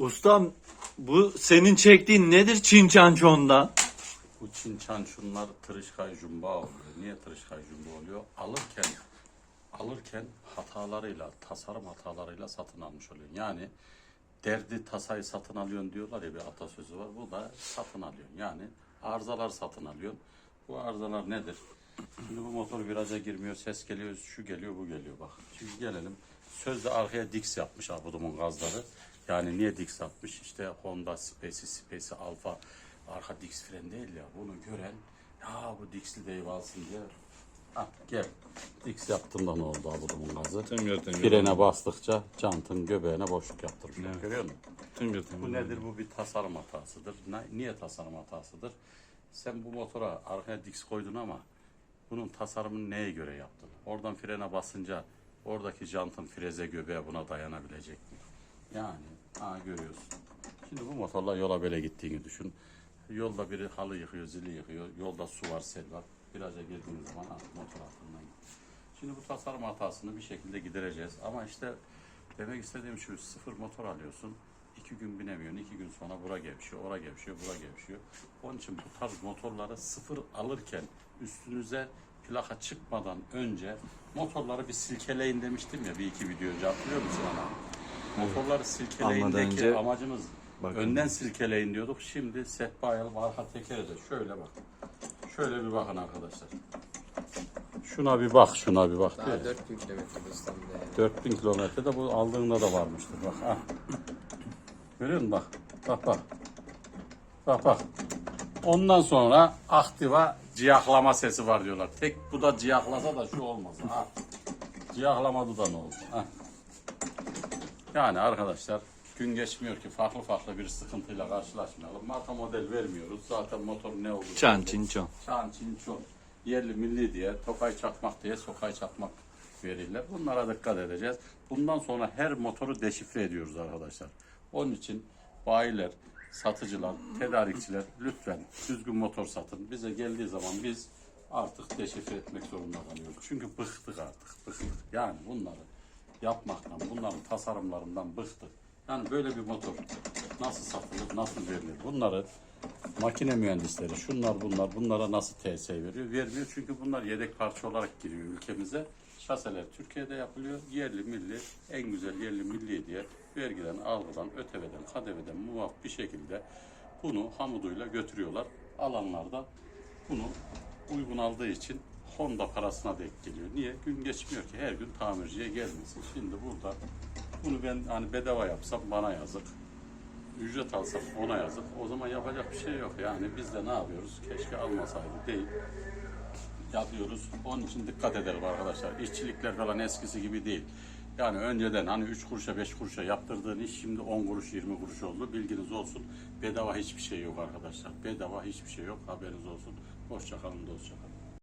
Ustam bu senin çektiğin nedir Çinçançon'da? Bu Çin çan şunlar tırışkay jumba oluyor. Niye tırışkay jumba oluyor? Alırken alırken hatalarıyla, tasarım hatalarıyla satın almış oluyorsun. Yani derdi tasayı satın alıyorsun diyorlar ya bir atasözü var. Bu da satın alıyorsun. Yani arızalar satın alıyorsun. Bu arızalar nedir? Şimdi bu motor viraja girmiyor, ses geliyor, şu geliyor, bu geliyor bak. Şimdi gelelim. Sözde arkaya Dix yapmış abudumun gazları. Yani niye Dix yapmış? İşte Honda Space'i, Space'i Alfa arka Dix fren değil ya. Bunu gören ya bu Dix'li de alsın diye. Ha gel. Dix yaptığında ne oldu abudumun gazı? Tüngür tüngür. Frene bastıkça jantın göbeğine boşluk yaptırmışlar. Görüyor musun? Tüngür. Bu nedir? Bu bir tasarım hatasıdır. Niye tasarım hatasıdır? Sen bu motora arkaya diks koydun ama bunun tasarımını neye göre yaptın? Oradan frene basınca oradaki jantın freze göbeği buna dayanabilecek mi? Yani ha görüyorsun. Şimdi bu motorla yola böyle gittiğini düşün. Yolda biri halı yıkıyor, zili yıkıyor. Yolda su var, sel var. Viraja girdiğiniz zaman motor altından gidiyor. Şimdi bu tasarım hatasını bir şekilde gidereceğiz. Ama işte demek istediğim şu sıfır motor alıyorsun. iki gün binemiyorsun. iki gün sonra bura gevşiyor, ora gevşiyor, bura gevşiyor. Onun için bu tarz motorları sıfır alırken üstünüze plaka çıkmadan önce motorları bir silkeleyin demiştim ya bir iki video önce hatırlıyor musun ana? Motorları silkeleyindeki önce amacımız bakın. önden silkeleyin diyorduk. Şimdi sehpaya alıp arka tekere de şöyle bak. Şöyle bir bakın arkadaşlar. Şuna bir bak, şuna bir bak. diyor Daha ya. 4000 kilometre İstanbul'da yani. 4000 kilometrede bu aldığında da varmıştır bak. Ha. Görüyor musun bak? Bak bak. Bak bak. Ondan sonra aktiva ciyaklama sesi var diyorlar. Tek bu da ciyaklasa da şu olmaz. Ha. Ciyaklamadı da ne oldu? Ha. Yani arkadaşlar gün geçmiyor ki farklı farklı bir sıkıntıyla karşılaşmayalım. Marka model vermiyoruz. Zaten motor ne olur? Çan Çinçon. Çan, çinçon, yerli milli diye, tokay çakmak diye sokay çakmak verirler. Bunlara dikkat edeceğiz. Bundan sonra her motoru deşifre ediyoruz arkadaşlar. Onun için bayiler, satıcılar, tedarikçiler lütfen düzgün motor satın. Bize geldiği zaman biz artık deşifre etmek zorunda kalıyoruz. Çünkü bıktık artık, bıktık. Yani bunları yapmaktan, bunların tasarımlarından bıktık. Yani böyle bir motor nasıl satılır, nasıl verilir? Bunları makine mühendisleri, şunlar bunlar, bunlara nasıl TS veriyor? Vermiyor çünkü bunlar yedek parça olarak giriyor ülkemize. Şaseler Türkiye'de yapılıyor. Yerli milli, en güzel yerli milli diye vergiden, algıdan, öteveden, kadeveden muaf bir şekilde bunu hamuduyla götürüyorlar. Alanlar da bunu uygun aldığı için Honda parasına denk geliyor. Niye? Gün geçmiyor ki her gün tamirciye gelmesin. Şimdi burada bunu ben hani bedava yapsam bana yazık. Ücret alsam ona yazık. O zaman yapacak bir şey yok. Yani biz de ne yapıyoruz? Keşke almasaydı değil. Yapıyoruz. Onun için dikkat edelim arkadaşlar. İşçilikler falan eskisi gibi değil. Yani önceden hani 3 kuruşa 5 kuruşa yaptırdığın iş şimdi 10 kuruş 20 kuruş oldu. Bilginiz olsun. Bedava hiçbir şey yok arkadaşlar. Bedava hiçbir şey yok. Haberiniz olsun. Hoşça kalın, dostça kalın.